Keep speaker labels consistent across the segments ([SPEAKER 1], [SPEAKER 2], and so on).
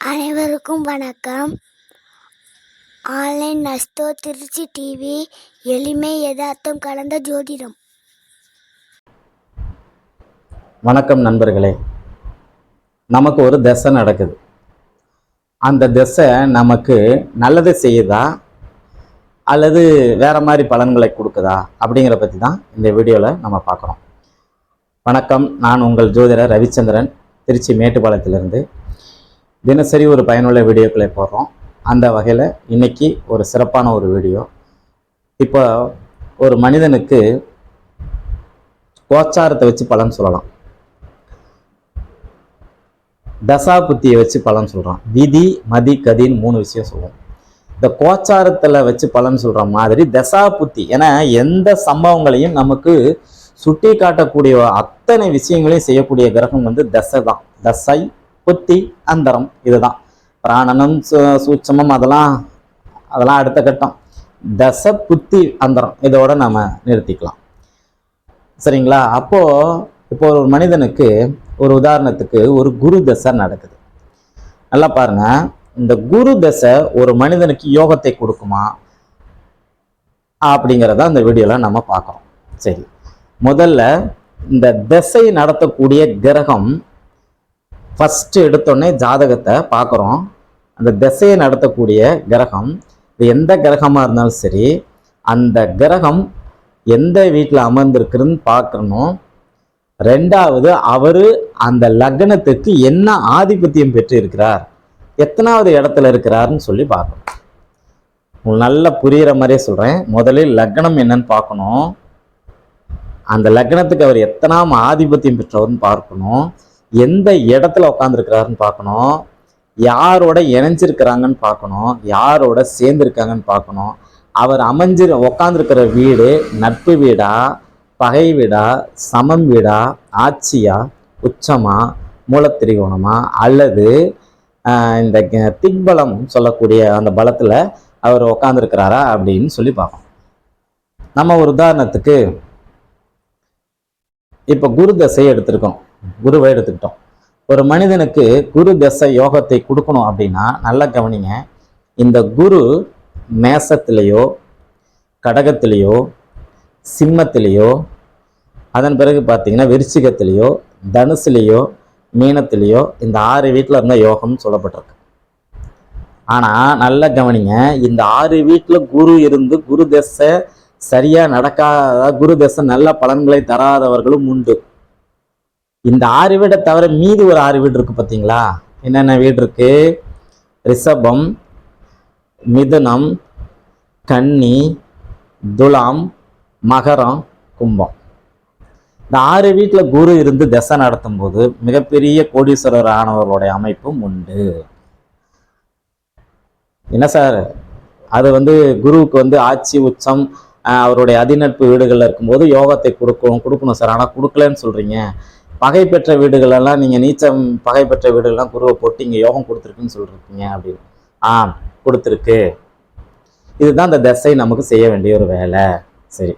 [SPEAKER 1] அனைவருக்கும் வணக்கம். Online நஸ்தோ Trichy TV எளிமை எதார்த்தம் கலந்த ஜோதிடம்.
[SPEAKER 2] வணக்கம் நண்பர்களே. நமக்கு ஒரு திசை நடக்குது. அந்த திசை நமக்கு நல்லது செய்யுதா? அல்லது வேற மாதிரி பலன்களை கொடுக்குதா? அப்படிங்கிற பற்றி தான் இந்த வீடியோவில் நம்ம பார்க்குறோம். வணக்கம். நான் உங்கள் ஜோதிடர் ரவிச்சந்திரன் திருச்சி மேட்டுப்பாளையத்திலிருந்து. தினசரி ஒரு பயனுள்ள வீடியோக்களை போடுறோம். அந்த வகையில் இன்னைக்கு ஒரு சிறப்பான ஒரு வீடியோ. இப்போ ஒரு மனிதனுக்கு கோச்சாரத்தை வச்சு பலன் சொல்லலாம். தசா புத்தியை வச்சு பலன் சொல்கிறான் விதி மதி கதின்னு மூணு விஷயம் சொல்லுவோம். இந்த கோச்சாரத்தில் வச்சு பலன் சொல்கிற மாதிரி தசா புத்தி ஏன்னா எந்த சம்பவங்களையும் நமக்கு சுட்டி காட்டக்கூடிய அத்தனை விஷயங்களையும் செய்யக்கூடிய கிரகம் வந்து தசை தான். தசை புத்தி அந்தரம் இதுதான். பிராணனம் சு- சூட்சமம் அதெல்லாம் அதெல்லாம் அடுத்த கட்டம். தசை புத்தி அந்தரம் இதோட நம்ம நிறுத்திக்கலாம். சரிங்களா? அப்போ இப்போ ஒரு மனிதனுக்கு ஒரு உதாரணத்துக்கு ஒரு குரு தசை நடக்குது. நல்லா பாருங்க. இந்த குரு தசை ஒரு மனிதனுக்கு யோகத்தை கொடுக்குமா? அப்படிங்கிறத அந்த வீடியோவில் நம்ம பார்க்குறோம். சரி. முதல்ல இந்த திசை நடத்தக்கூடிய கிரகம் ஃபஸ்ட்டு எடுத்தோடனே ஜாதகத்தை பார்க்குறோம். அந்த திசையை நடத்தக்கூடிய கிரகம் இது எந்த கிரகமாக இருந்தாலும் சரி அந்த கிரகம் எந்த வீட்டில் அமர்ந்திருக்குன்னு பார்க்கணும் ரெண்டாவது அவர் அந்த லக்னத்துக்கு என்ன ஆதிபத்தியம் பெற்று இருக்கிறார் எத்தனாவது இடத்துல இருக்கிறாருன்னு சொல்லி பார்க்கணும். உங்களுக்கு நல்லா புரிகிற மாதிரியே சொல்கிறேன் முதலில் லக்னம் என்னன்னு பார்க்கணும். அந்த லக்னத்துக்கு அவர் எத்தனாம் ஆதிபத்தியம் பெற்றவர்னு பார்க்கணும். எந்த இடத்துல உட்காந்துருக்கிறாருன்னு பார்க்கணும். யாரோட இணைஞ்சிருக்கிறாங்கன்னு பார்க்கணும். யாரோட சேர்ந்துருக்காங்கன்னு பார்க்கணும். அவர் அமைஞ்சிரு உட்காந்துருக்கிற வீடு நட்பு வீடா பகை வீடா சமம் வீடா ஆட்சியா உச்சமா மூலத்திரிகோணமா அல்லது இந்த க- திக்பலம் சொல்லக்கூடிய அந்த பலத்தில் அவர் உக்காந்துருக்கிறாரா அப்படின்னு சொல்லி பார்ப்போம் நம்ம ஒரு உதாரணத்துக்கு இப்போ குரு தசையை எடுத்திருக்கோம். குருவை எடுத்துக்கிட்டோம். ஒரு மனிதனுக்கு குரு தசை யோகத்தை கொடுக்கணும் அப்படின்னா நல்லா கவனிங்க. இந்த குரு மேசத்திலேயோ கடகத்திலேயோ சிம்மத்திலேயோ அதன் பிறகு பார்த்தீங்கன்னா விருச்சிகத்திலேயோ தனுசுலேயோ மீனத்திலேயோ இந்த ஆறு வீட்டில் இருந்த யோகம்னு சொல்லப்பட்டிருக்கு. ஆனால் நல்லா கவனிங்க இந்த ஆறு வீட்டில் குரு இருந்து குரு தசை சரியாக நடக்காத குரு தசை நல்ல பலன்களை தராதவர்களும் உண்டு. இந்த ஆறு வீடை தவிர மீதி ஒரு ஆறு வீடு இருக்கு பார்த்தீங்களா? என்னென்ன வீடு இருக்கு? ரிஷபம் மிதுனம் கன்னி துலாம் மகரம் கும்பம். இந்த ஆறு வீட்டில் குரு இருந்து தசை நடத்தும் போது மிகப்பெரிய கோடீஸ்வரர் ஆனவர்களுடைய அமைப்பும் உண்டு. என்ன சார்? அது வந்து குருவுக்கு வந்து ஆட்சி உச்சம் ஆஹ், அவருடைய அதிநட்பு வீடுகளில் இருக்கும்போது யோகத்தை கொடுக்கும் கொடுக்கணும் சார். ஆனால் கொடுக்கலன்னு சொல்றீங்க. பகை பெற்ற வீடுகளெல்லாம் நீங்கள் நீச்சம் பகை பெற்ற வீடுகள்லாம் குருவை போட்டு இங்கே யோகம் கொடுத்துருக்குன்னு சொல்லிருக்கீங்க அப்படின்னு. ஆ கொடுத்துருக்கு. இதுதான் இந்த தசை நமக்கு செய்ய வேண்டிய ஒரு வேலை. சரி.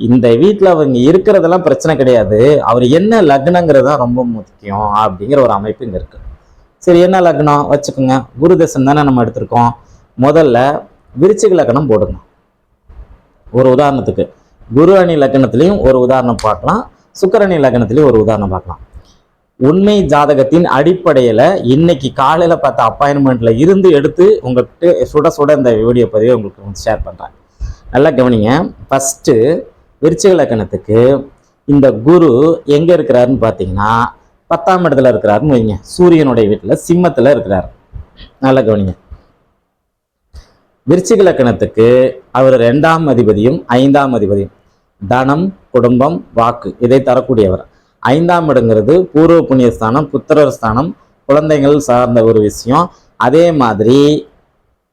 [SPEAKER 2] இந்த வீட்டில் அவங்க இருக்கிறதெல்லாம் பிரச்சனை கிடையாது. அவர் என்ன லக்னங்கிறது தான் ரொம்ப முக்கியம் அப்படிங்கிற ஒரு அமைப்பு இங்கே இருக்கு. சரி என்ன லக்னம்? வச்சுக்கோங்க. குரு தசம் தானே நம்ம எடுத்திருக்கோம். முதல்ல விருச்சிக லக்னம் போடுங்க. ஒரு உதாரணத்துக்கு. குரு அணி லக்னத்துலேயும் ஒரு உதாரணம் பார்க்கலாம். சுக்கரணி லக்னத்திலே ஒரு உதாரணம் பார்க்கலாம். உண்மை ஜாதகத்தின் அடிப்படையில் இன்னைக்கு காலையில் பார்த்த அப்பாயின்மெண்ட்டில் இருந்து எடுத்து உங்கள்கிட்ட சுட சுட இந்த வீடியோ பதிவை உங்களுக்கு வந்து ஷேர் பண்ணுறேன் நல்லா கவனிங்க. ஃபஸ்ட்டு விருச்சிக லக்கணத்துக்கு இந்த குரு எங்கே இருக்கிறாருன்னு பார்த்தீங்கன்னா பத்தாம் இடத்துல இருக்கிறாருன்னு வைங்க. சூரியனுடைய வீட்டில் சிம்மத்தில் இருக்கிறார். நல்லா கவனிங்க. விருச்சிக லக்கணத்துக்கு அவர் ரெண்டாம் அதிபதியும் ஐந்தாம் அதிபதியும் தனம் குடும்பம் வாக்கு இதை தரக்கூடியவர். ஐந்தாம் இடங்கிறது பூர்வ புண்ணியஸ்தானம் புத்திரர் ஸ்தானம் குழந்தைகள் சார்ந்த ஒரு விஷயம். அதே மாதிரி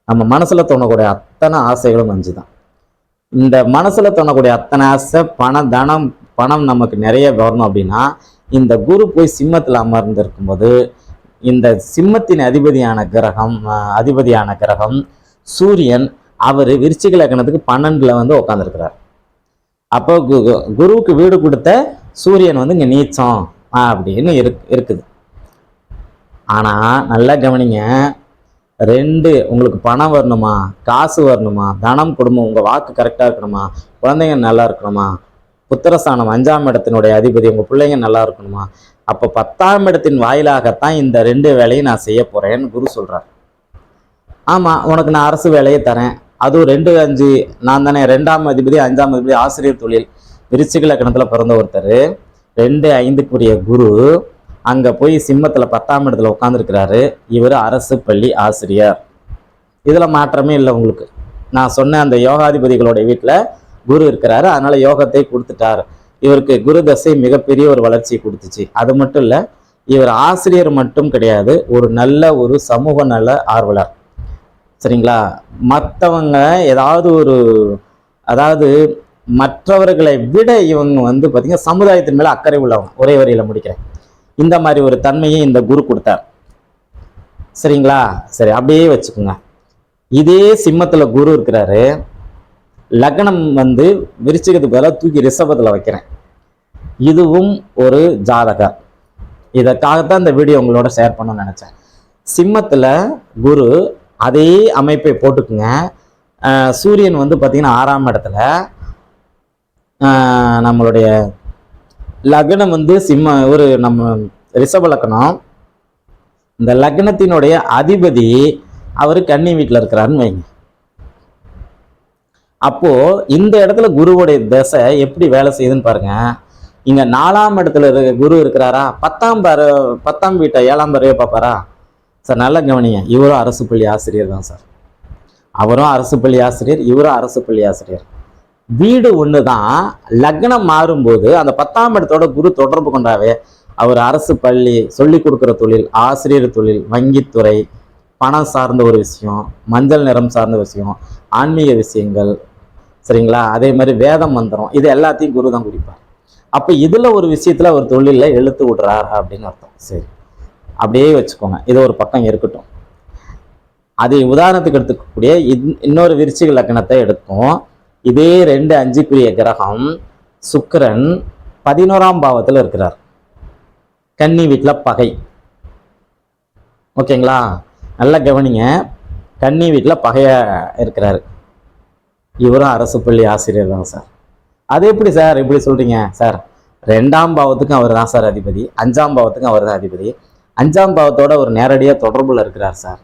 [SPEAKER 2] நம்ம மனசுல தோணக்கூடிய அத்தனை ஆசைகளும் அஞ்சு தான் இந்த மனசுல தோணக்கூடிய அத்தனை ஆசை பண தனம் பணம் நமக்கு நிறைய வரணும் அப்படின்னா இந்த குரு போய் சிம்மத்தில் அமர்ந்து இருக்கும்போது இந்த சிம்மத்தின் அதிபதியான கிரகம் அஹ், அதிபதியான கிரகம் சூரியன் அவர் விருச்சிக லக்கணத்துக்கு பன்னெண்டுல வந்து உட்காந்துருக்கிறார் அப்போ கு- கு- குருவுக்கு வீடு கொடுத்த சூரியன் வந்து இங்கே நீச்சம் அப்படின்னு இருக் இருக்குது. ஆனால் நல்லா கவனிங்க. ரெண்டு உங்களுக்கு பணம் வரணுமா? காசு வரணுமா? தனம் குடும்பம் உங்கள் வாக்கு கரெக்டாக இருக்கணுமா? குழந்தைங்க நல்லா இருக்கணுமா? புத்திரஸ்தானம் அஞ்சாம் இடத்தினுடைய அதிபதி உங்கள் பிள்ளைங்க நல்லா இருக்கணுமா? அப்போ பத்தாம் இடத்தின் வாயிலாகத்தான் இந்த ரெண்டு வேலையும் நான் செய்ய போகிறேன்னு குரு சொல்கிறார் ஆமாம் உனக்கு நான் அரசு வேலையை தரேன். அதுவும் ரெண்டு அஞ்சு நான் தானே ரெண்டாம் அதிபதி அஞ்சாம் அதிபதி ஆசிரியர் தொழில் விருச்சிக லக்கணத்தில் பிறந்த ஒருத்தர். ரெண்டு ஐந்துக்குரிய குரு அங்கே போய் சிம்மத்தில் பத்தாம் இடத்துல உட்காந்துருக்கிறாரு இவர் அரசு பள்ளி ஆசிரியர். இதில் மாற்றமே இல்லை உங்களுக்கு. நான் சொன்ன அந்த யோகாதிபதிகளுடைய வீட்டில் குரு இருக்கிறாரு. அதனால் யோகத்தை கொடுத்துட்டார். இவருக்கு குரு தசை மிகப்பெரிய ஒரு வளர்ச்சியை கொடுத்துச்சு. அது மட்டும் இல்லை இவர் ஆசிரியர் மட்டும் கிடையாது ஒரு நல்ல ஒரு சமூக நல ஆர்வலர். சரிங்களா? மற்றவங்க ஏதாவது ஒரு அதாவது மற்றவர்களை விட இவங்க வந்து பார்த்தீங்கன்னா சமுதாயத்தின் மேலே அக்கறை உள்ளவங்க. ஒரே வரியில் முடிக்கிறேன். இந்த மாதிரி ஒரு தன்மையை இந்த குரு கொடுத்தார். சரிங்களா? சரி அப்படியே வச்சுக்கோங்க. இதே சிம்மத்தில் குரு இருக்கிறாரு. லக்னம் வந்து விருச்சிகத்துக்கு பதிலாக தூக்கி ரிஷபத்தில் வைக்கிறேன். இதுவும் ஒரு ஜாதகர் இதற்காகத்தான் இந்த வீடியோ உங்களோட ஷேர் பண்ணணும்னு நினச்சேன். சிம்மத்தில் குரு அதே அமைப்பை போட்டுக்குங்க. சூரியன் வந்து பார்த்தீங்கன்னா ஆறாம் இடத்துல. நம்மளுடைய லக்னம் வந்து சிம்ம ஒரு நம்ம ரிஷப லக்னம். இந்த லக்னத்தினுடைய அதிபதி அவர் கன்னி வீட்டில் இருக்கிறாருன்னு வைங்க. அப்போ இந்த இடத்துல குருவுடைய தசை எப்படி வேலை செய்யுதுன்னு பாருங்க. இங்க நாலாம் இடத்துல இருக்க குரு இருக்கிறாரா? பத்தாம் பாரு பத்தாம் வீட்டை ஏழாம் பறவை பார்ப்பாரா? சார் நல்லா கவனிங்க. இவரும் அரசு பள்ளி ஆசிரியர் தான் சார். அவரும் அரசு பள்ளி ஆசிரியர் இவரும் அரசு பள்ளி ஆசிரியர். வீடு ஒன்று தான். லக்னம் மாறும்போது அந்த பத்தாம் இடத்தோட குரு தொடர்பு கொண்டாவே அவர் அரசு பள்ளி சொல்லி கொடுக்குற தொழில் ஆசிரியர் தொழில் வங்கித்துறை பணம் சார்ந்த ஒரு விஷயம் மஞ்சள் நிறம் சார்ந்த விஷயம் ஆன்மீக விஷயங்கள் சரிங்களா? அதே மாதிரி வேத மந்திரம் இது எல்லாத்தையும் குரு தான் குறிப்பார் அப்போ இதில் ஒரு விஷயத்தில் அவர் தொழிலில் எழுத்து விடுறார் அப்படின்னு அர்த்தம். சரி. அப்படியே வச்சுக்கோங்க. இது ஒரு பக்கம் இருக்கட்டும். அதை உதாரணத்துக்கு எடுத்துக்கக்கூடிய இன்னொரு விருச்சிக லக்கணத்தை எடுத்தோம் இதே ரெண்டு அஞ்சுக்குரிய கிரகம் சுக்கரன் பதினோராம் பாவத்தில் இருக்கிறார். கன்னி வீட்டில் பகை. ஓகேங்களா? நல்லா கவனிங்க. கன்னி வீட்டில் பகைய இருக்கிறாரு. இவரும் அரசு பள்ளி ஆசிரியர் தான் சார். அது எப்படி சார்? இப்படி சொல்கிறீங்க சார். ரெண்டாம் பாவத்துக்கும் அவர் தான் சார் அதிபதி. அஞ்சாம் பாவத்துக்கும் அவர் தான் அதிபதி. அஞ்சாம் பாவத்தோட ஒரு நேரடியாக தொடர்புல இருக்கிறார் சார்.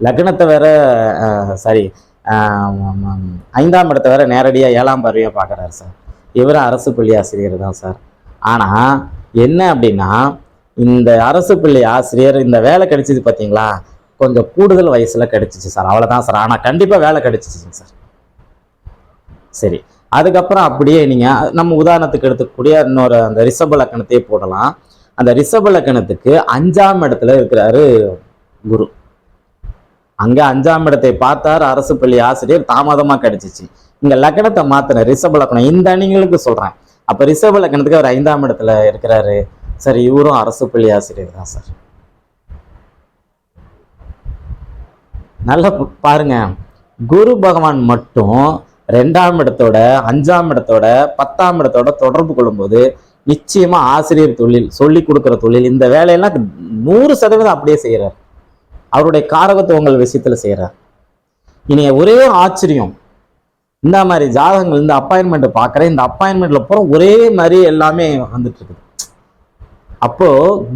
[SPEAKER 2] லக்னத்தை வேற சாரி ஐந்தாம் இடத்தை வேற நேரடியாக ஏழாம் பார்வையாக பார்க்குறாரு சார். இவரும் அரசு பள்ளி ஆசிரியர் தான் சார். ஆனால் என்ன அப்படின்னா இந்த அரசு பள்ளி ஆசிரியர் இந்த வேலை கிடைச்சிது பார்த்தீங்களா கொஞ்சம் கூடுதல் வயசில் கிடைச்சிச்சு சார். அவ்வளோதான் சார். ஆனால் கண்டிப்பாக வேலை கிடைச்சிச்சுங்க சார். சரி. அதுக்கப்புறம் அப்படியே நீங்கள் நம்ம உதாரணத்துக்கு எடுத்துக்கூடிய இன்னொரு அந்த ரிஷப லக்கணத்தையே போடலாம். அந்த ரிஷப லக்கணத்துக்கு அஞ்சாம் இடத்துல இருக்கிறாரு குரு. அங்க அஞ்சாம் இடத்தை பார்த்தார் அரசு பள்ளி ஆசிரியர் தாமதமா கிடைச்சிச்சு. இங்க லக்கணத்தை மாத்தின ரிஷப லக்கணம் இந்த அணிங்களுக்கு சொல்றேன். அப்ப ரிஷப லக்கணத்துக்கு அவர் ஐந்தாம் இடத்துல இருக்கிறாரு. சார் இவரும் அரசு பள்ளி ஆசிரியர் தான் சார். நல்லா பாருங்க. குரு பகவான் மட்டும் ரெண்டாம் இடத்தோட அஞ்சாம் இடத்தோட பத்தாம் இடத்தோட தொடர்பு கொள்ளும்போது நிச்சயமா ஆசிரியர் தொழில் சொல்லி கொடுக்குற தொழில் இந்த வேலையெல்லாம் நூறு சதவீதம் அப்படியே செய்கிறார் அவருடைய காரகத்துவங்கள் விஷயத்துல செய்கிறார் இனி ஒரே ஆச்சரியம். இந்த மாதிரி ஜாதகங்கள் இந்த அப்பாயின்மெண்ட் பார்க்குறேன் இந்த அப்பாயின்மெண்ட்ல பூரா ஒரே மாதிரி எல்லாமே வந்துட்டு இருக்குது. அப்போ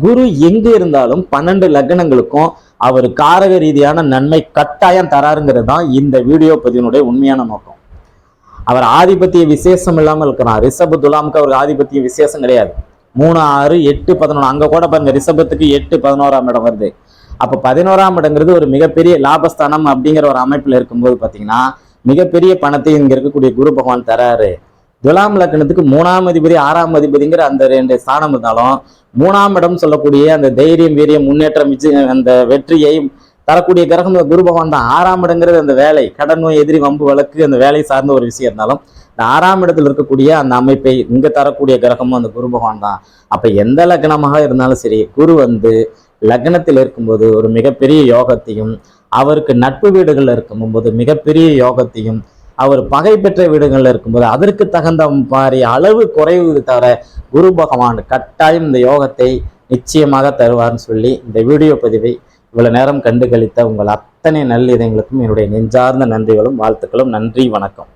[SPEAKER 2] குரு எங்கே இருந்தாலும் பன்னெண்டு லக்னங்களுக்கும் அவர் காரக ரீதியான நன்மை கட்டாயம் தராருங்கிறது தான் இந்த வீடியோ பதிவினுடைய உண்மையான நோக்கம். அவர் ஆதிபத்திய விசேஷம் இல்லாமல் இருக்கிறார். ரிஷப் துலாமுக்கு அவருக்கு ஆதிபத்திய விசேஷம் கிடையாது. மூணு ஆறு எட்டு பதினொன்று அங்கே கூட பாருங்க ரிஷபத்துக்கு எட்டு பதினோராம் இடம் வருது. அப்போ பதினோராம் இடங்கிறது ஒரு மிகப்பெரிய லாபஸ்தானம் அப்படிங்கிற ஒரு அமைப்பில் இருக்கும்போது பார்த்தீங்கன்னா மிகப்பெரிய பணத்தை இங்கே இருக்கக்கூடிய குரு பகவான் தராரு. துலாம் லக்னத்துக்கு மூணாம் அதிபதி ஆறாம் அதிபதிங்கிற அந்த ரெண்டு ஸ்தானம் இருந்தாலும் மூணாம் இடம் சொல்லக்கூடிய அந்த தைரியம் வீரியம் முன்னேற்றம் அந்த வெற்றியை தரக்கூடிய கிரகம் குரு பகவான் தான். ஆறாம் இடங்கிறது அந்த வேலை. கடன் நோய் எதிரி வம்பு வழக்கு அந்த வேலை சார்ந்த ஒரு விஷயம் இருந்தாலும் இந்த ஆறாம் இடத்துல இருக்கக்கூடிய அந்த அமைப்பை இங்கே தரக்கூடிய கிரகமும் அந்த குரு பகவான் தான். அப்போ எந்த லக்னமாக இருந்தாலும் சரி குரு வந்து லக்னத்தில் இருக்கும்போது ஒரு மிகப்பெரிய யோகத்தையும் அவருக்கு நட்பு வீடுகளில் இருக்கும்போது மிகப்பெரிய யோகத்தையும் அவர் பகை பெற்ற வீடுகளில் இருக்கும்போது அதற்கு தகுந்த மாதிரி அளவு குறைவு தவிர குரு பகவான் கட்டாயம் இந்த யோகத்தை நிச்சயமாக தருவார்னு சொல்லி இந்த வீடியோ பதிவை இவ்வளவு நேரம் கண்டு கழித்த உங்கள் அத்தனை நல்லிதங்களுக்கும் என்னுடைய நெஞ்சார்ந்த நன்றிகளும் வாழ்த்துக்களும். நன்றி வணக்கம்.